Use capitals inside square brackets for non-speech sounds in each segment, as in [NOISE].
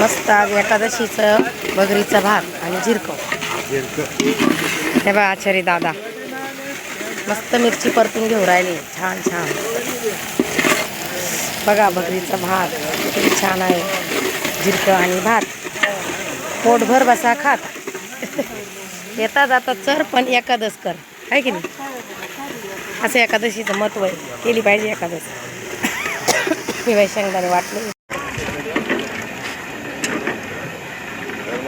मस्त आज एकादशीचं बगरीचा भात आणि झिरकं हे बघा आचारी दादा. मस्त मिरची परतून घेऊ राहिली. छान छान. बघा बगरीचा भात किती छान आहे. झिरकं आणि भात. पोटभर बसा खात. येता जाता चर पण एकादश कर. आहे की नाही? असं एकादशीचं महत्त्व आहे. केली पाहिजे एकादश [COUGHS] मी बाई वाटलं.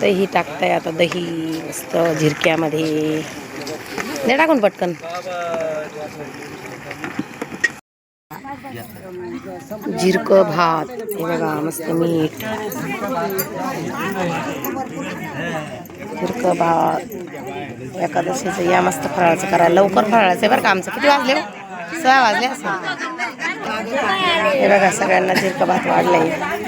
दही दही टाकताय आता दही मस्त झिरक्यामध्ये. दे टाकून पटकन. झिरकं भात हे बघा मस्त मीठ. झिरकं भात एकादशीचं या मस्त फराळाचं करा. लवकर फराळाचं आहे बरं का आमचं. किती वाजले सहा वाजले असं हे बघा सगळ्यांना झिरकं भात वाढलंय.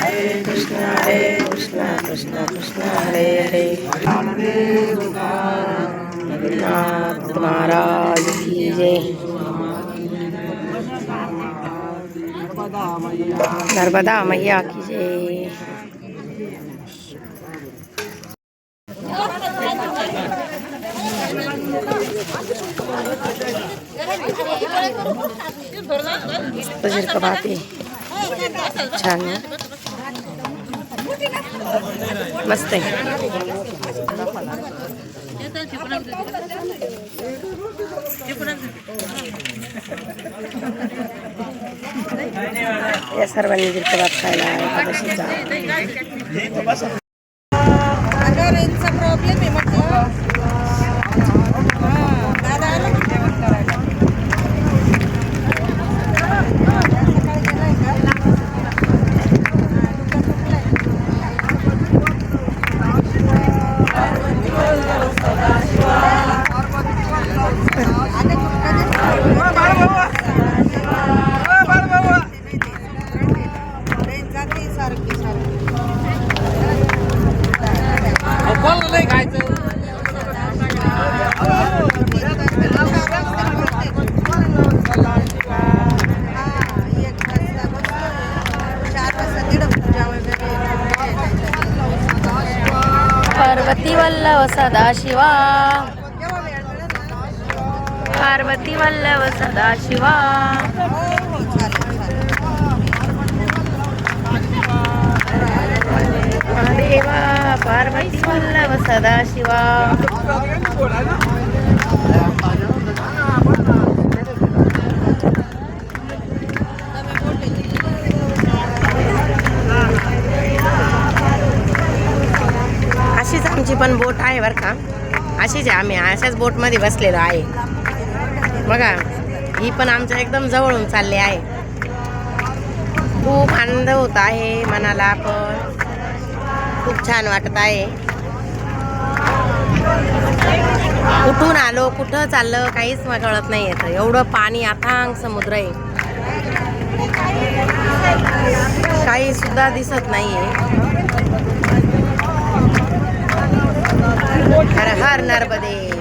हरे कृष्ण हरे कृष्ण कृष्ण कृष्ण हरे हरे नाथ महाराज की जय नर्मदा मैया की जय मस्त झिरकं भात छान. मस्त आहे. या सर्वांनी झिरकं भात खायला एकादशीचा प्रॉब्लेम आहे म्हटलं हां दादा आला का जेवण करायला सकाळी गेलाय का रेंज जाते सारखी सारखी पार्वती सदा सदाशिवा. पार्वती सदा सदाशिवा. देवा पार्वती वल्लभ सदाशिवा. आमची पण बोट आहे बरं का. अशीच आहे आम्ही अशाच बोटमध्ये बसलेलो आहे. बघा ही पण आमच्या एकदम जवळून चालली आहे. खूप आनंद होत आहे मनाला पण. खूप छान वाटत आहे. कुठून आलो कुठं चाललं काहीच कळत नाही येतं एवढं पाणी अथांग समुद्र आहे. काही सुद्धा दिसत नाहीये. હર હર નર્મદે